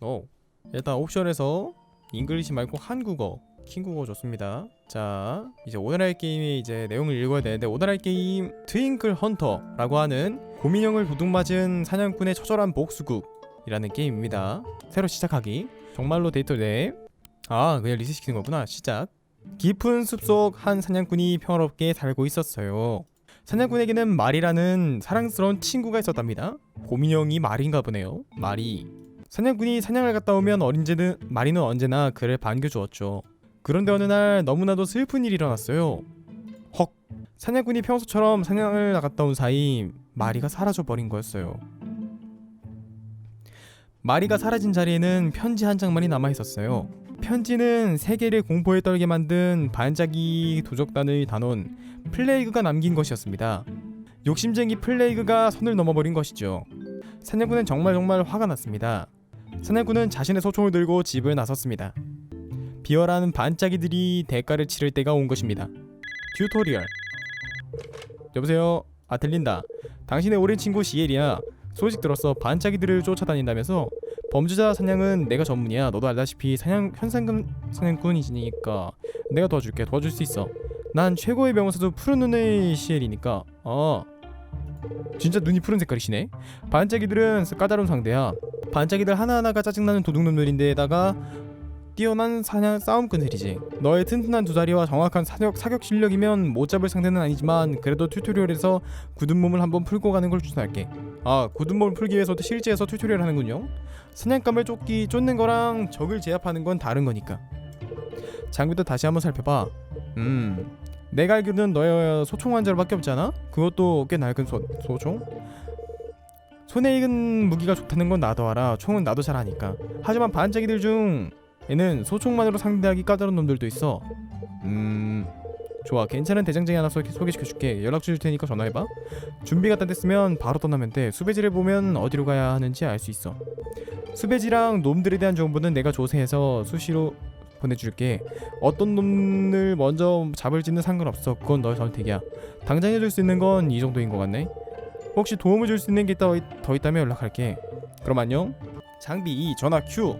오. 일단 옵션에서 잉글리시 말고 한국어, 킹국어 좋습니다. 자, 이제 오늘 할 게임의 이제 내용을 읽어야 되는데 오늘 할 게임 트윙클 헌터라고 하는 고민형을 도둑맞은 사냥꾼의 처절한 복수국이라는 게임입니다. 새로 시작하기. 정말로 데이터 네. 아, 그냥 리셋 시키는 거구나. 시작. 깊은 숲속 한 사냥꾼이 평화롭게 살고 있었어요. 사냥꾼에게는 말이라는 사랑스러운 친구가 있었답니다. 고민형이 말인가 보네요. 말이. 사냥꾼이 사냥을 갔다 오면 어린제는 마리는 언제나 그를 반겨주었죠. 그런데 어느 날 너무나도 슬픈 일이 일어났어요. 헉. 사냥꾼이 평소처럼 사냥을 나갔다 온 사이 마리가 사라져 버린 거였어요. 마리가 사라진 자리에는 편지 한 장만이 남아 있었어요. 편지는 세계를 공포에 떨게 만든 반짝이 도적단의 단원 플레이그가 남긴 것이었습니다. 욕심쟁이 플레이그가 선을 넘어버린 것이죠. 사냥꾼은 정말 정말 화가 났습니다. 사냥꾼은 자신의 소총을 들고 집을 나섰습니다. 비열한 반짝이들이 대가를 치를 때가 온 것입니다. 튜토리얼 여보세요? 아 들린다. 당신의 오랜 친구 시엘이야. 소식 들었어. 반짝이들을 쫓아다닌다면서 범죄자 사냥은 내가 전문이야. 너도 알다시피 사냥 현상금 사냥꾼이니까 내가 도와줄게. 도와줄 수 있어. 난 최고의 명사도 푸른 눈의 시엘이니까. 아 진짜 눈이 푸른 색깔이시네. 반짝이들은 까다로운 상대야. 반짝이들 하나하나가 짜증나는 도둑놈들인데다가 뛰어난 사냥 싸움꾼들이지. 너의 튼튼한 두 다리와 정확한 사격 사격 실력이면 못 잡을 상대는 아니지만 그래도 튜토리얼에서 굳은 몸을 한번 풀고 가는 걸 추천할게. 아 굳은 몸을 풀기 위해서도 실제에서 튜토리얼 하는군요. 사냥감을 쫓기 쫓는 거랑 적을 제압하는 건 다른 거니까. 장비도 다시 한번 살펴봐. 음. 내가 알기로는 너의 소총 환자로밖에 없잖아. 그것도 꽤 낡은 소, 소총. 손에 익은 무기가 좋다는 건 나도 알아. 총은 나도 잘 아니까. 하지만 반짝이들 중 얘는 소총만으로 상대하기 까다로운 놈들도 있어. 음. 좋아. 괜찮은 대장장이 하나 소- 소개시켜줄게. 연락 줄 테니까 전화해봐. 준비가 다 됐으면 바로 떠나면 돼. 수배지를 보면 어디로 가야 하는지 알 수 있어. 수배지랑 놈들에 대한 정보는 내가 조사해서 수시로 보내줄게. 어떤 놈을 먼저 잡을지는 상관없어. 그건 너의 선택이야. 당장 해줄 수 있는 건 이 정도인 것 같네. 혹시 도움을 줄 수 있는 게더더 있다면 연락할게. 그럼 안녕. 장비 2 전화 Q.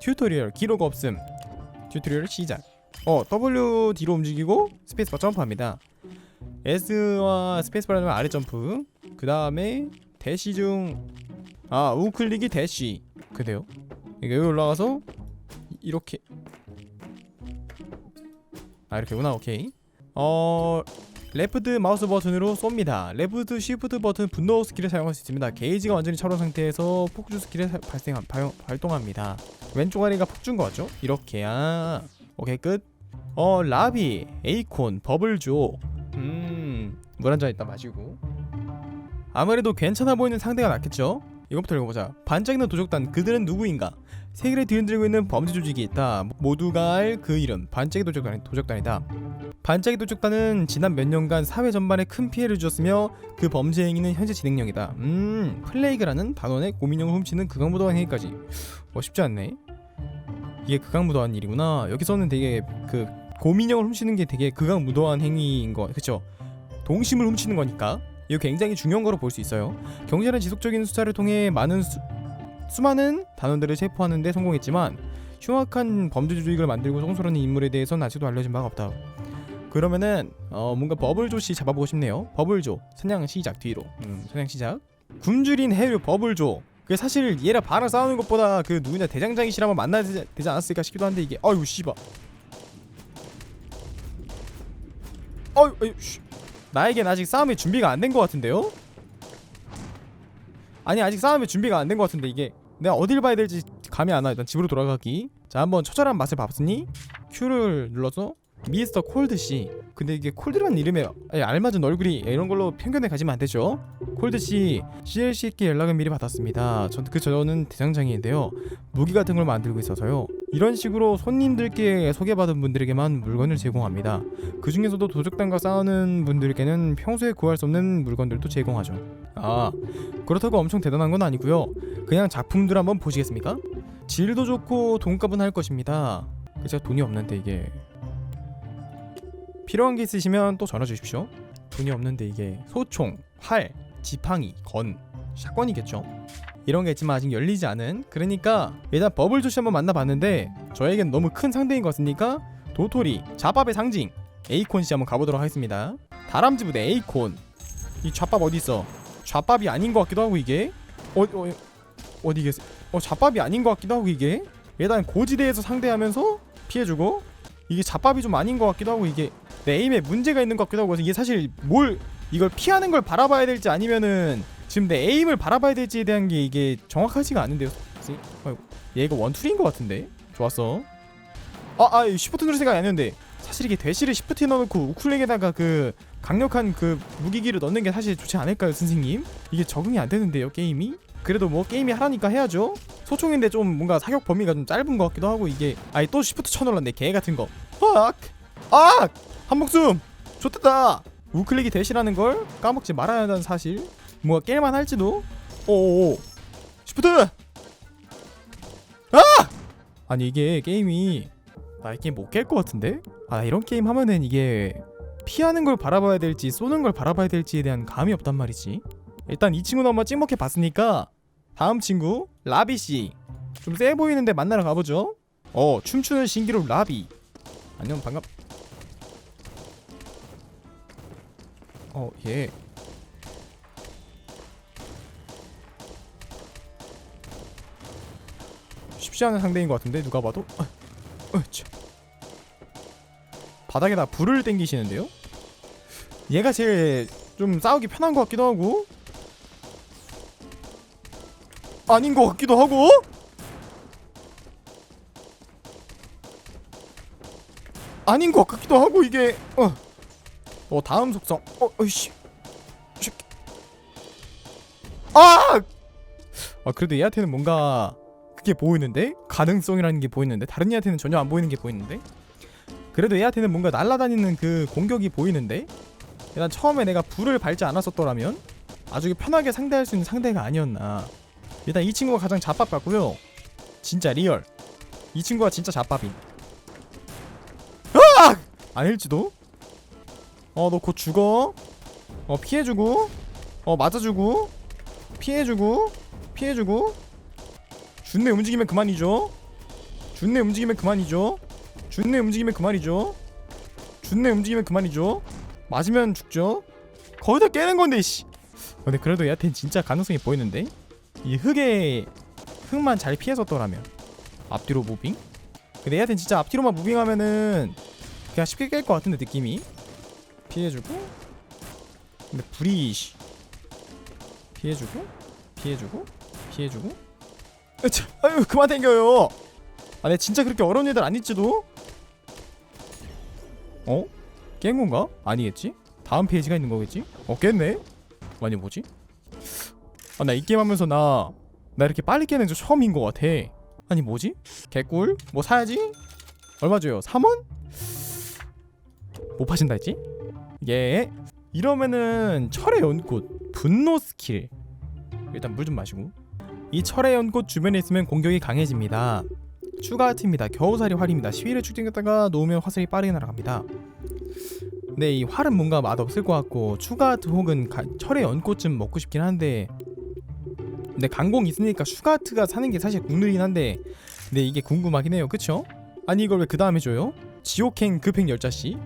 튜토리얼 기록 없음. 튜토리얼 시작. 어 W 뒤로 움직이고 스페이스바 점프합니다. S와 스페이스바라는 아래 점프. 그 다음에 대시 중. 아 우클릭이 대시. 그대요. 이게 여기 올라가서 이렇게. 아 이렇게구나 오케이. 어 레프트 마우스 버튼으로 쏩니다. 레프트 쉬프트 버튼 분노 스킬을 사용할 수 있습니다. 게이지가 완전히 차로 상태에서 폭주 스킬을 사- 발생 발, 발동합니다. 왼쪽 아래가 폭주인 것 같죠? 이렇게 아 오케이 끝. 어 라비 에이콘 버블조 음 물 한잔 이따 마시고 아무래도 괜찮아 보이는 상대가 낫겠죠? 이것부터 읽어보자. 반짝이는 도적단 그들은 누구인가? 세계를 뒤흔들고 있는 범죄 조직이 있다. 모두가 알 그 이름 반짝이 도적단, 도적단이다. 반짝이 도적단은 지난 몇 년간 사회 전반에 큰 피해를 주었으며 그 범죄 행위는 현재 진행형이다. 음, 플레이그라는 단원의 고민형을 훔치는 극악무도한 행위까지. 어 쉽지 않네. 이게 극악무도한 일이구나. 여기서는 되게 그 고민형을 훔치는 게 되게 극악무도한 행위인 거, 그렇죠? 동심을 훔치는 거니까 이거 굉장히 중요한 거로 볼 수 있어요. 경찰은 지속적인 수사를 통해 많은 수, 수많은 단원들을 체포하는 데 성공했지만 흉악한 범죄 조직을 만들고 송소하는 인물에 대해서는 아직도 알려진 바가 없다. 그러면은 어 뭔가 버블조 씨 잡아보고 싶네요. 버블조 사냥 시작 뒤로. 음, 사냥 시작. 굶주린 해류 버블조. 그 사실 얘랑 바랑 싸우는 것보다 그 누구냐 대장장이 씨랑 한번 만나야 되지, 되지 않았을까 싶기도 한데 이게 아유 씨발. 어유 어유 씨. 나에겐 아직 싸움의 준비가 안 된 것 같은데요? 아니 아직 싸움의 준비가 안 된 것 같은데 이게 내가 어딜 봐야 될지 감이 안 와. 일단 집으로 돌아가기. 자 한번 처절한 맛을 봤으니 Q를 눌러서 미스터 콜드 씨. 근데 이게 콜드라는 이름에 알맞은 얼굴이 이런 걸로 편견에 가지면 안 되죠. 콜드 씨, CLC께 연락을 미리 받았습니다. 전 그 저는 대장장이인데요. 무기 같은 걸 만들고 있어서요. 이런 식으로 손님들께 소개받은 분들에게만 물건을 제공합니다. 그 중에서도 도적단과 싸우는 분들께는 평소에 구할 수 없는 물건들도 제공하죠. 아, 그렇다고 엄청 대단한 건 아니고요. 그냥 작품들 한번 보시겠습니까? 질도 좋고 돈값은 할 것입니다. 그 제가 돈이 없는데 이게 필요한 게 있으시면 또 전화 주십시오. 돈이 없는데 이게 소총, 활, 지팡이, 건, 샷건이겠죠. 이런 게 있지만 아직 열리지 않은 그러니까 일단 버블 조시 한번 만나봤는데 저에겐 너무 큰 상대인 것 같으니까 도토리 잡밥의 상징 에이콘 씨 한번 가보도록 하겠습니다. 다람쥐 부대 에이콘. 이 잡밥 어디 있어? 잡밥이 아닌 것 같기도 하고 이게? 어, 어 어디 계세요? 어 잡밥이 아닌 것 같기도 하고 이게? 일단 고지대에서 상대하면서 피해주고? 이게 잡밥이 좀 아닌 것 같기도 하고 이게 내 에임에 문제가 있는 것 같기도 하고 그래서 이게 사실 뭘 이걸 피하는 걸 바라봐야 될지 아니면은 지금 내 에임을 바라봐야 될지에 대한 게 이게 정확하지가 않은데요. 씨, 아이고, 얘 이거 원툴인 것 같은데. 좋았어. 아, 아, 이 시프트 누를 생각이 아니었는데 사실 이게 대시를 시프트에 넣어놓고 우쿨렉에다가 그 강력한 그 무기기를 넣는 게 사실 좋지 않을까요, 선생님? 이게 적응이 안 되는데요, 게임이? 그래도 뭐 게임이 하라니까 해야죠. 소총인데 좀 뭔가 사격 범위가 좀 짧은 것 같기도 하고 이게 아니 또 시프트 쳐놓을란데 개 같은 거. 팍! 아! 한 목숨! 좋겠다! 우클릭이 대시라는 걸 까먹지 말아야 한다는 사실 뭔가 깰만 할지도 오오오 시프트! 아! 아니 이게 게임이 나 이 게임 못 깰 것 같은데? 아 이런 게임 하면은 이게 피하는 걸 바라봐야 될지 쏘는 걸 바라봐야 될지에 대한 감이 없단 말이지 일단 이 친구는 한번 찍먹해 봤으니까 다음 친구 라비씨 좀 세 보이는데 만나러 가보죠 어 춤추는 신기루 라비 안녕 반갑 어, 얘. 쉽지 않은 상대인 것 같은데 누가 봐도. 아, 어, 참. 바닥에다 불을 땡기시는데요? 얘가 제일 좀 싸우기 편한 것 같기도 하고 아닌 것 같기도 하고 아닌 것 같기도 하고 이게 어. 어 다음 속성. 어 어이씨. 아! 아 그래도 얘한테는 뭔가 그게 보이는데? 가능성이라는 게 보이는데? 다른 얘한테는 전혀 안 보이는 게 보이는데? 그래도 얘한테는 뭔가 날아다니는 그 공격이 보이는데? 일단 처음에 내가 불을 밟지 않았었더라면 아주 편하게 상대할 수 있는 상대가 아니었나. 일단 이 친구가 가장 잡밥 같고요. 진짜 리얼. 이 친구가 진짜 잡밥임. 아! 아닐지도 어 너 곧 죽어. 어 피해주고. 어 맞아주고. 피해주고. 피해주고. 준내 움직이면 그만이죠. 준내 움직이면 그만이죠. 준내 움직이면 그만이죠. 준내 움직이면 그만이죠. 맞으면 죽죠. 거기다 깨는 건데 씨. 근데 그래도 얘한테는 진짜 가능성이 보이는데? 이 흙에 흙만 잘 피해섰더라면. 앞뒤로 무빙? 근데 얘한테는 진짜 앞뒤로만 무빙하면은 그냥 쉽게 깰 것 같은데 느낌이 피해주고 근데 불이 씨. 피해주고 피해주고 피해주고 으차 아유 그만 땡겨요 아내 진짜 그렇게 어려운 애들 아닐지도 어? 깬 건가? 아니겠지? 다음 페이지가 있는 거겠지? 어 깼네? 아니 뭐지? 아 나 이 게임 하면서 나 나 이렇게 빨리 깨는 저 처음인 것 같아 아니 뭐지? 개꿀? 뭐 사야지? 얼마 줘요? 3원? 못 파신다 했지? 예. 이러면은 철의 연꽃 분노 스킬. 일단 물 좀 마시고. 이 철의 연꽃 주변에 있으면 공격이 강해집니다. 추가 아트입니다. 겨우살이 활입니다. 시위를 축진했다가 놓으면 화살이 빠르게 날아갑니다. 근데 이 활은 뭔가 맛없을 것 같고 추가 아트 혹은 가, 철의 연꽃 좀 먹고 싶긴 한데. 근데 강공 있으니까 슈가 아트가 사는 게 사실 국룰이긴 한데. 근데 이게 궁금하긴 해요. 그쵸? 아니 이걸 왜 그 다음에 줘요? 지옥행 급행 열차씨?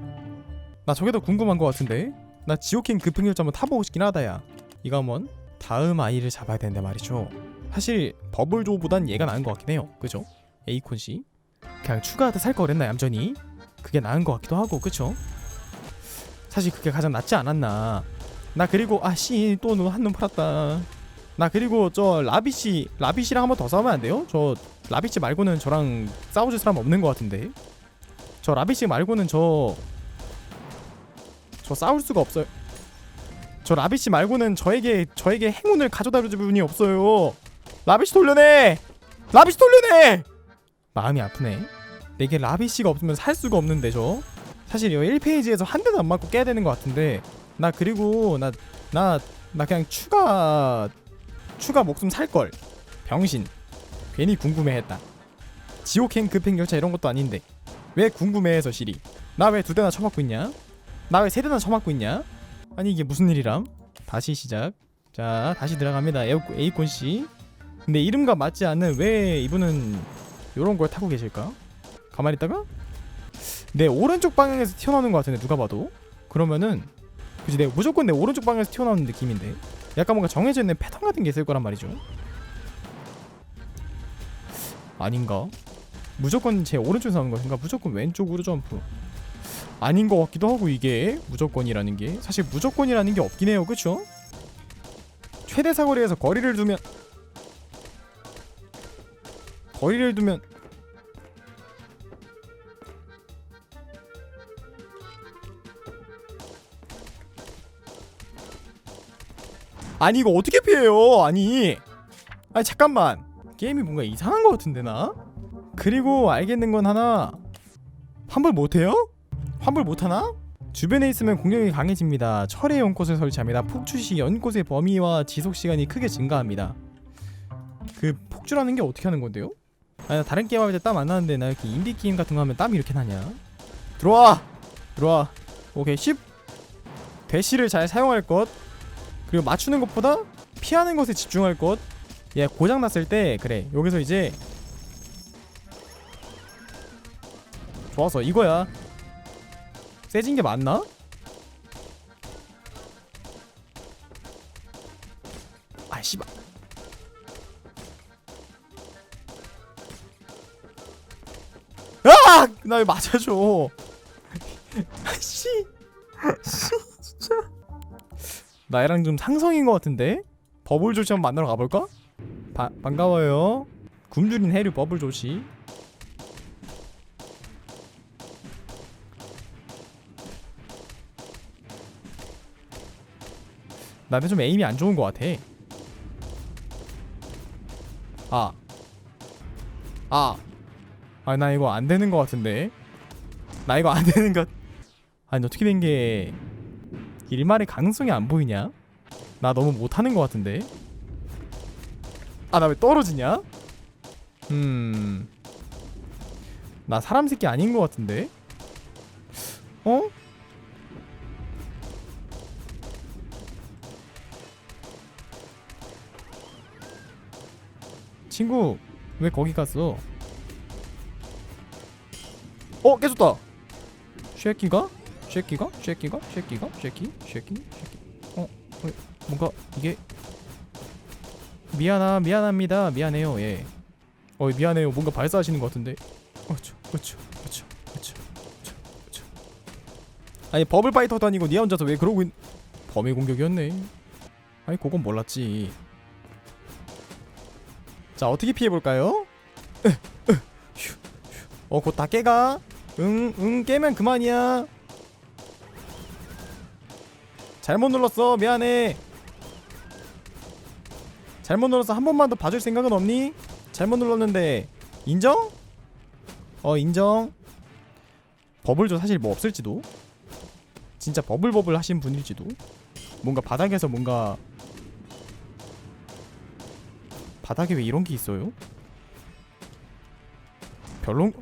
나 저게 더 궁금한 것 같은데? 나 지옥행 급행열차 한번 타보고 싶긴 하다 야. 이거 한번 다음 아이를 잡아야 되는데 말이죠. 사실 버블조보단 얘가 나은 것 같긴 해요. 그죠? 에이콘씨? 그냥 추가하다 살거 그랬나 얌전히? 그게 나은 것 같기도 하고 그쵸? 사실 그게 가장 낫지 않았나? 나 그리고 아씨 또한놈 팔았다. 나 그리고 저 라비씨 라비씨랑 한번 더 싸우면 안 돼요? 저 라비씨 말고는 저랑 싸워줄 사람 없는 것 같은데? 저 라비씨 말고는 저 저 싸울 수가 없어요. 저 라비씨 말고는 저에게 저에게 행운을 가져다 줄 분이 없어요. 라비씨 돌려내. 라비씨 돌려내. 마음이 아프네. 내게 라비씨가 없으면 살 수가 없는데 저. 사실 이 1페이지에서 한 대도 안 맞고 깨야 되는 것 같은데 나 그리고 나 나 나 그냥 추가 추가 목숨 살 걸. 병신. 괜히 궁금해했다. 지옥행 급행 열차 이런 것도 아닌데 왜 궁금해해서 시리? 나 왜 두 대나 쳐맞고 있냐? 나 왜 세 대나 쳐맞고 있냐? 아니 이게 무슨 일이람? 다시 시작. 자 다시 들어갑니다. 에이콘 씨. 근데 이름과 맞지 않는 왜 이분은 요런 걸 타고 계실까? 가만히 있다가 내 오른쪽 방향에서 튀어나오는 것 같은데 누가 봐도 그러면은 그지 내 무조건 내 오른쪽 방향에서 튀어나오는 느낌인데 약간 뭔가 정해져 있는 패턴 같은 게 있을 거란 말이죠 아닌가? 무조건 제 오른쪽에서 나오는 것인가? 무조건 왼쪽으로 점프 아닌 것 같기도 하고 이게 무조건이라는 게 사실 무조건이라는 게 없긴 해요. 그쵸? 최대 사거리에서 거리를 두면 거리를 두면 아니 이거 어떻게 피해요? 아니. 아니 잠깐만. 게임이 뭔가 이상한 것 같은데 나? 그리고 알겠는 건 하나. 환불 못해요? 환불 못하나? 주변에 있으면 공격이 강해집니다. 철의 연꽃을 설치합니다. 폭주 시 연꽃의 범위와 지속 시간이 크게 증가합니다. 그 폭주라는 게 어떻게 하는 건데요? 아니 나 다른 게임 할 때 땀 안 나는데 나 이렇게 인디 게임 같은 거 하면 땀이 이렇게 나냐? 들어와! 들어와! 오케이 10 대시를 잘 사용할 것. 그리고 맞추는 것보다 피하는 것에 집중할 것. 얘 고장 났을 때 그래. 여기서 이제 좋아서 이거야. 세진 게 맞나? 아 씨발. 아! 나왜 맞아줘? 씨. 씨 진짜. 나이랑 좀 상성인 것 같은데 버블 조시 한번 만나러 가볼까? 바, 반가워요 굶주린 해류 버블 조시 나한테 좀 에임이 안 좋은 것 같아 아 아. 아, 나 이거 안 되는 것 같은데. 나 이거 안 되는 것. 아니, 어떻게 된 게. 일말의 가능성이 안 보이냐? 나 너무 못하는 것 같은데. 아 나 왜 떨어지냐? 음. 나 사람 새끼 아닌 것 같은데. 어? 친구 왜 거기 갔어? 어 깨졌다. 쉐끼가? 쉐끼가? 쉐끼가? 쉐끼가? 쉐끼? 쉐끼? 쉐끼? 어? 어? 뭔가 이게 미안하 미안합니다 미안해요 예. 어 미안해요 뭔가 발사하시는 것 같은데. 어쵸 어쵸 어쵸 어쵸 어쵸 어쵸. 아니 버블 파이터도 아니고 니 혼자서 왜 그러고 있? 범위 공격이었네. 아니 그건 몰랐지. 자 어떻게 피해 볼까요? 어 곧 다 깨가. 응, 응, 깨면 그만이야. 잘못 눌렀어. 미안해. 잘못 눌러서 한 번만 더 봐줄 생각은 없니? 잘못 눌렀는데 인정? 어 인정. 버블도 사실 뭐 없을지도. 진짜 버블 버블 하신 분일지도. 뭔가 바닥에서 뭔가 바닥에 왜 이런 게 있어요? 별론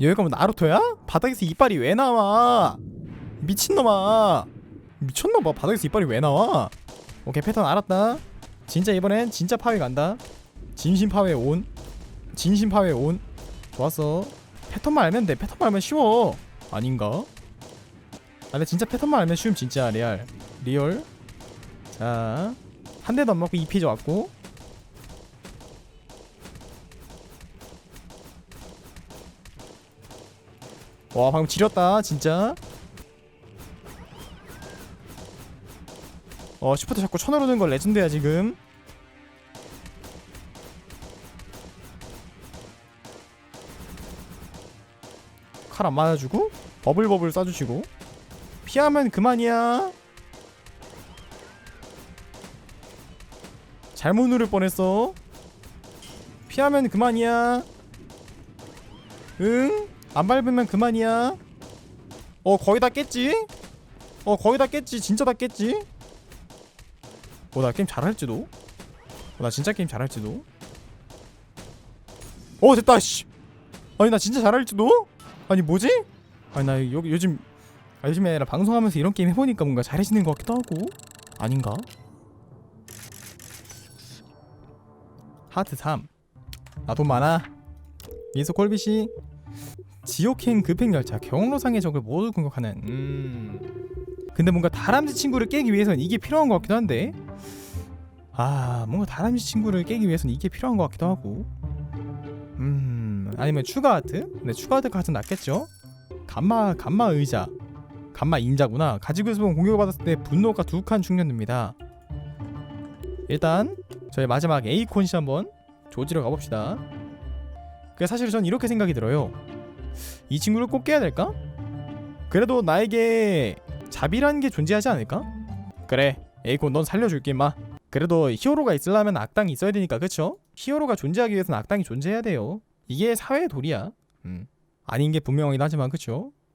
여기가 뭐 나루토야? 바닥에서 이빨이 왜 나와? 미친놈아. 미쳤나봐. 바닥에서 이빨이 왜 나와? 오케이 패턴 알았다. 진짜 이번엔 진짜 파괴 간다. 진심 파괴 온. 진심 파괴 온. 좋았어. 패턴만 알면 돼. 패턴만 알면 쉬워. 아닌가? 아 근데 진짜 패턴만 알면 쉬움 진짜 레알 리얼. 자 한 대도 안 맞고 2피즈 왔고 와 방금 지렸다 진짜. 어 슈퍼트 자꾸 쳐누르는 거 레전드야 지금. 칼 안 맞아주고 버블버블 쏴주시고. 피하면 그만이야. 잘못 누를 뻔했어. 피하면 그만이야. 응? 안 밟으면 그만이야. 어 거의 다 깼지? 어 거의 다 깼지. 진짜 다 깼지? 어나 게임 잘할지도. 어, 나 진짜 게임 잘할지도. 어 됐다 씨. 아니 나 진짜 잘할지도? 아니 뭐지? 아니 나 요, 요즘 아, 요즘에 아니라 방송하면서 이런 게임 해보니까 뭔가 잘해지는 것 같기도 하고 아닌가? 하트 3. 나 돈 많아. 미소 콜비씨. 지옥행 급행열차 경로상의 적을 모두 공격하는. 음. 근데 뭔가 다람쥐 친구를 깨기 위해서는 이게 필요한 것 같기도 한데. 아 뭔가 다람쥐 친구를 깨기 위해서는 이게 필요한 것 같기도 하고. 음 아니면 추가 하트? 근데 추가 하트가 가장 낫겠죠? 감마 감마 의자. 감마 인자구나. 가지고 있으면 공격을 받았을 때 분노가 두 칸 충전됩니다. 일단 저희 마지막 에이콘 씨 한번 조지러 가봅시다. 그 사실 전 이렇게 생각이 들어요. 이 친구를 꼭 깨야 될까? 그래도 나에게 자비라는 게 존재하지 않을까? 그래, 에이콘 넌 살려줄게 마. 그래도 히어로가 있으려면 악당이 있어야 되니까 그쵸? 히어로가 존재하기 위해서는 악당이 존재해야 돼요. 이게 사회의 도리야. 음. 아닌 게 분명하긴 하지만 그쵸?